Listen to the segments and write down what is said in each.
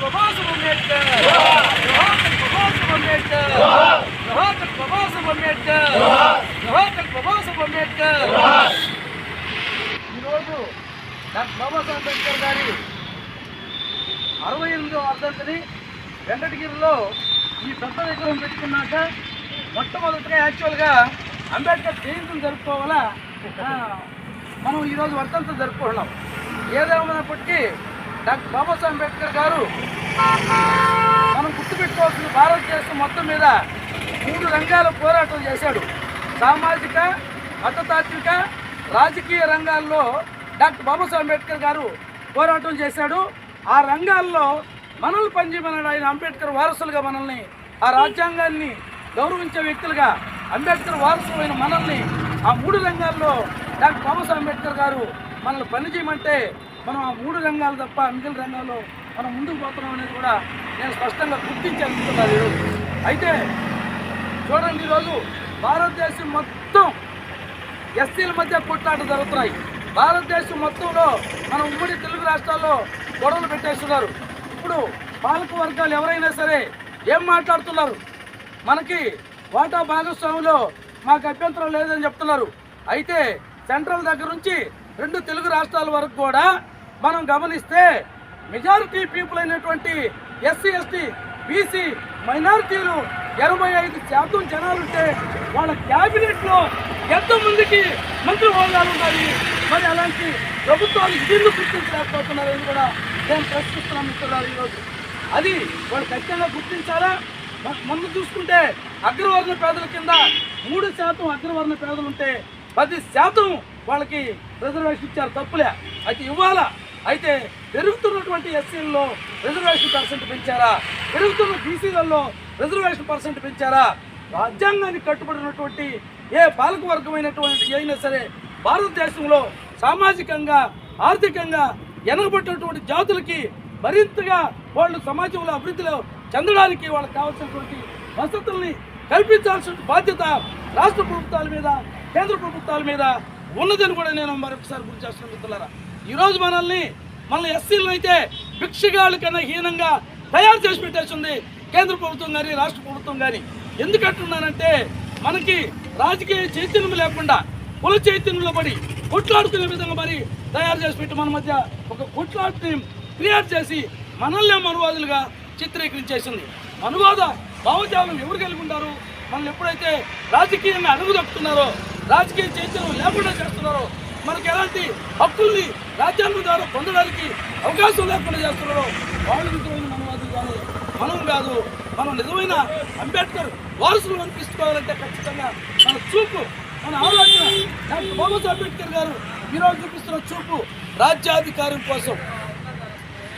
ప్రభాస్ అంబేద్కర్. జవహర్ ప్రభాస్ ఈరోజు డాక్టర్ బాబాసాహెబ్ అంబేద్కర్ గారి అరవై ఎనిమిదో వర్ధంతిని వెంకటగిరిలో ఈ పెద్ద విగ్రహం పెట్టుకున్నాక మొట్టమొదటిగా యాక్చువల్గా అంబేద్కర్ జయంతిని జరుపుకోవాలా? మనం ఈరోజు వర్ధంతి జరుపుకుంటున్నాం. ఏదేమైనప్పటికీ డాక్టర్ బాబాసాహెబ్ అంబేద్కర్ గారు మనం గుర్తుపెట్టుకోవాల్సిన భారతదేశం మొత్తం మీద మూడు రంగాల పోరాటం చేశాడు. సామాజిక మతతాత్విక రాజకీయ రంగాల్లో డాక్టర్ బాబాసాహెబ్ అంబేద్కర్ గారు పోరాటం చేశాడు. ఆ రంగాల్లో మనల్ని పనిచేయమన్నాడు ఆయన అంబేద్కర్ వారసులుగా మనల్ని ఆ రాజ్యాంగాన్ని గౌరవించే వ్యక్తులుగా అంబేద్కర్ వారసులైన మనల్ని ఆ మూడు రంగాల్లో డాక్టర్ బాబాసాహెబ్ అంబేద్కర్ గారు మనల్ని పనిచేయమంటే మనం ఆ మూడు రంగాలు తప్ప మిగిలిన రంగాల్లో మనం ముందుకు పోతున్నాం అనేది కూడా నేను స్పష్టంగా గుర్తించాలనుకుంటున్నాను ఈరోజు. అయితే చూడండి ఈరోజు భారతదేశం మొత్తం ఎస్సీల మధ్య కొట్లాట జరుగుతున్నాయి. భారతదేశం మొత్తంలో మన ఉమ్మడి తెలుగు రాష్ట్రాల్లో గొడవలు పెట్టేస్తున్నారు. ఇప్పుడు పాలక వర్గాలు ఎవరైనా సరే ఏం మాట్లాడుతున్నారు? మనకి వాటా భాగస్వాములో మాకు అభ్యంతరం లేదని చెప్తున్నారు. అయితే సెంట్రల్ దగ్గర నుంచి రెండు తెలుగు రాష్ట్రాల వరకు కూడా మనం గమనిస్తే మెజారిటీ పీపుల్ అయినటువంటి ఎస్సీ ఎస్టీ బీసీ మైనారిటీలు ఎనభై ఐదు శాతం జనాలు ఉంటే వాళ్ళ క్యాబినెట్లో ఎంతమందికి మంత్రి హోదాలు ఉన్నాయి? మరి అలాంటి ప్రభుత్వాలు ఇదిందు గుర్తించలేకపోతున్నారని కూడా మేము ప్రశ్నిస్తున్నాం మిత్రులారు ఈరోజు అది వాళ్ళు ఖచ్చితంగా గుర్తించాలా? ముందు చూసుకుంటే అగ్రవర్ణ పేదల కింద మూడు శాతం అగ్రవర్ణ పేదలు ఉంటే పది శాతం వాళ్ళకి రిజర్వేషన్ ఇచ్చారు తప్పులే. అయితే ఇవ్వాలా. అయితే పెరుగుతున్నటువంటి ఎస్సీలలో రిజర్వేషన్ పర్సెంట్ పెంచారా? పెరుగుతున్న బీసీలలో రిజర్వేషన్ పర్సెంట్ పెంచారా? రాజ్యాంగానికి కట్టుబడినటువంటి ఏ పాలకవర్గమైనటువంటి అయినా సరే భారతదేశంలో సామాజికంగా ఆర్థికంగా వెనకబడినటువంటి జాతులకి మరింతగా వాళ్ళు సమాజంలో అభివృద్ధిలో చెందడానికి వాళ్ళకి కావాల్సినటువంటి వసతుల్ని కల్పించాల్సిన బాధ్యత రాష్ట్ర ప్రభుత్వాల మీద కేంద్ర ప్రభుత్వాల మీద ఉన్నదని కూడా నేను మరొకసారి గుర్తు చేస్తున్నాను మిత్రులారా. ఈరోజు మనల్ని మన ఎస్సీలను అయితే భిక్షగాళ్ళ కన్నా హీనంగా తయారు చేసి పెట్టేసింది కేంద్ర ప్రభుత్వం కానీ రాష్ట్ర ప్రభుత్వం కానీ ఎందుకంటున్నానంటే మనకి రాజకీయ చైతన్యం లేకుండా కుల చైతన్యంలో పడి కొట్లాడుకునే విధంగా మరి తయారు చేసి పెట్టి మన మధ్య ఒక కొట్లాటని క్రియేట్ చేసి మనల్నే మనువాదులుగా చిత్రీకరించేసింది. మనువాద భావజాలం ఎవరు కలిగి ఉంటారు? మనల్ని ఎప్పుడైతే రాజకీయంగా అడుగుదొక్కుతున్నారో రాజకీయ చైతన్యం లేకుండా చేస్తున్నారో మనకి ఎలాంటి హక్కుల్ని రాజ్యాంగం ద్వారా పొందడానికి అవకాశం లేకుండా చేస్తున్నారో వాళ్ళు నిజమైన మనవాదులు కానీ మనం కాదు మనం నిజమైన అంబేద్కర్ వారసులు అనిపిసుకోవాలంటే ఖచ్చితంగా మన చూపు మన ఆలోచన డాక్టర్ బాబాసాహెబ్ అంబేద్కర్ గారు ఈరోజు చూపిస్తున్న చూపు రాజ్యాధికారం కోసం.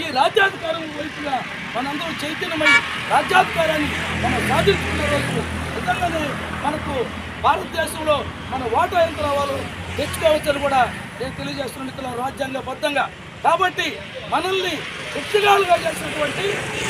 ఈ రాజ్యాధికారం వైపుగా మనందరూ చైతన్యమై రాజ్యాధికారాన్ని మనం సాధించుకున్న రోజు. నిజంగానే మనకు భారతదేశంలో మన వాటా ఎంత రావాలో తెచ్చుకోవచ్చని కూడా నేను తెలియజేస్తున్న మిత్రుల రాజ్యాంగబద్ధంగా. కాబట్టి మనల్ని శక్తిగాలుగా చేసినటువంటి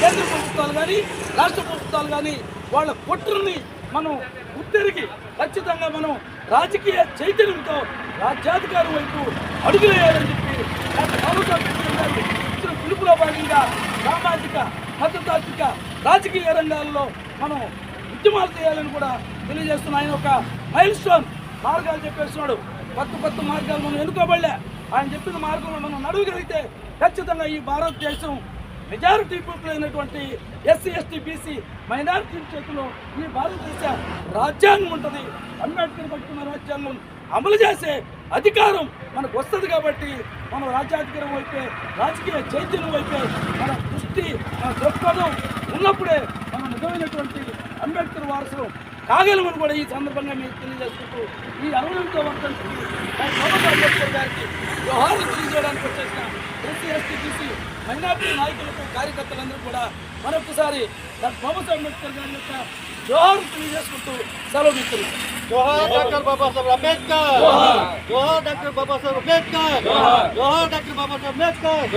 కేంద్ర ప్రభుత్వాలు కానీ రాష్ట్ర ప్రభుత్వాలు కానీ వాళ్ళ కుట్రని మనం ఉత్తరికి ఖచ్చితంగా మనం రాజకీయ చైతన్యంతో రాజ్యాధికారం వైపు అడుగులేయాలని చెప్పి ఇచ్చిన పిలుపులో భాగంగా సామాజిక మతతాత్విక రాజకీయ రంగాల్లో మనం ఉద్యమాలు చేయాలని కూడా తెలియజేస్తున్న ఆయన ఒక మైల్ స్టోన్ మార్గాలు చెప్పేస్తున్నాడు. కొత్త కొత్త మార్గాలు మనం ఎన్నుకోబడలే. ఆయన చెప్పిన మార్గంలో మనం నడవగలిగితే ఖచ్చితంగా ఈ భారతదేశం మెజారిటీ పీపుల్ అయినటువంటి ఎస్సీ ఎస్టీ బీసీ మైనారిటీ చేతిలో ఈ భారతదేశ రాజ్యాంగం ఉంటుంది. అంబేద్కర్ పట్టుకున్న రాజ్యాంగం అమలు చేసే అధికారం మనకు వస్తుంది కాబట్టి మనం రాజ్యాధికారం వైపే రాజకీయ చైతన్యం వైపే మన దృష్టి మన దృక్పథం ఉన్నప్పుడే మనం నిజమైనటువంటి అంబేద్కర్ వారసులు కాగలమని కూడా ఈ సందర్భంగా మీకు తెలియజేసుకుంటూ ఈ అరుణంతో వర్తించి అంబేద్కర్ గారికి వ్యవహారం తెలియజేయడానికి వచ్చేసిన ఎస్సీ ఎస్టీ బీసీ మైనార్టీ నాయకులకు కార్యకర్తలందరూ కూడా మరొకసారి బాబాసాహెబ్ అంబేద్కర్ గారి యొక్క జోహార్ తెలియజేసుకుంటూ సెలవు ఇస్తున్నాం జోహార్ డాక్టర్ బాబాసాహెబ్ అంబేద్కర్! జోహార్! డాక్టర్ బాబాసాహెబ్ అంబేద్కర్! జోహార్! డాక్టర్ బాబాసాహెబ్ అంబేద్కర్!